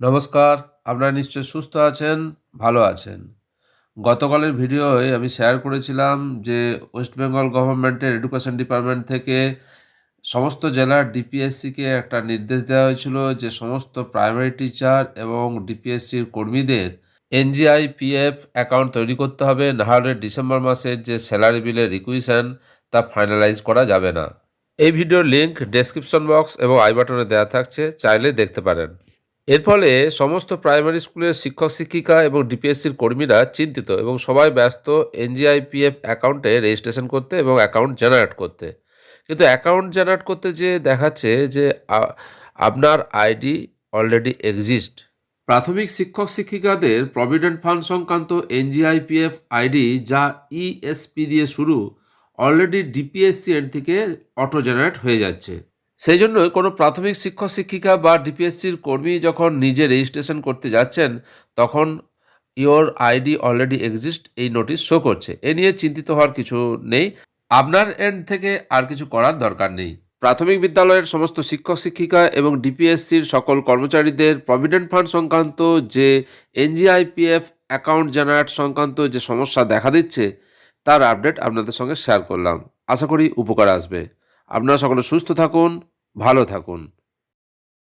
নমস্কার, আপনারা নিশ্চয় সুস্থ আছেন, ভালো আছেন। গতকালের ভিডিওয় আমি শেয়ার করেছিলাম যে ওয়েস্ট বেঙ্গল গভর্নমেন্টের এডুকেশন ডিপার্টমেন্ট থেকে সমস্ত জেলার ডিপিএসসিকে একটা নির্দেশ দেওয়া হয়েছিল যে সমস্ত প্রাইমারি টিচার এবং ডিপিএসসির কর্মীদের এনজিআই পিএফ অ্যাকাউন্ট তৈরি করতে হবে নাহলে ডিসেম্বর মাসের যে স্যালারি বিলের রিকুইশন তা ফাইনালাইজ করা যাবে না। এই ভিডিওর লিঙ্ক ডেসক্রিপশন বক্স এবং আই বাটনে দেওয়া থাকছে, চাইলে দেখতে পারেন। এর ফলে সমস্ত প্রাইমারি স্কুলের শিক্ষক, শিক্ষিকা এবং ডিপিএসসির কর্মীরা চিন্তিত এবং সবাই ব্যস্ত এনজিআইপিএফ অ্যাকাউন্টে রেজিস্ট্রেশন করতে এবং অ্যাকাউন্ট জেনারেট করতে। কিন্তু অ্যাকাউন্ট জেনারেট করতে যে দেখাচ্ছে যে আপনার আইডি অলরেডি এক্সিস্ট। প্রাথমিক শিক্ষক, শিক্ষিকাদের প্রভিডেন্ট ফান্ড সংক্রান্ত এনজিআইপিএফ আইডি যা ইএসপি দিয়ে শুরু, অলরেডি ডিপিএসসি এন্ড থেকে অটো জেনারেট হয়ে যাচ্ছে। সেই জন্য কোনো প্রাথমিক শিক্ষক, শিক্ষিকা বা ডিপিএসসির কর্মী যখন নিজে রেজিস্ট্রেশন করতে যাচ্ছেন, তখন ইওর আইডি অলরেডি এক্সিস্ট, এই নোটিশ শো করছে। এ নিয়ে চিন্তিত হওয়ার কিছু নেই। আপনার এন্ড থেকে আর কিছু করার দরকার নেই। প্রাথমিক বিদ্যালয়ের সমস্ত শিক্ষক, শিক্ষিকা এবং ডিপিএসসির সকল কর্মচারীদের প্রভিডেন্ট ফান্ড সংক্রান্ত যে এনজিআইপিএফ অ্যাকাউন্ট জেনারেট সংক্রান্ত যে সমস্যা দেখা দিচ্ছে, তার আপডেট আপনাদের সঙ্গে শেয়ার করলাম। আশা করি উপকার আসবে। আপনারা সকলে সুস্থ থাকুন। ভালো থাকুন।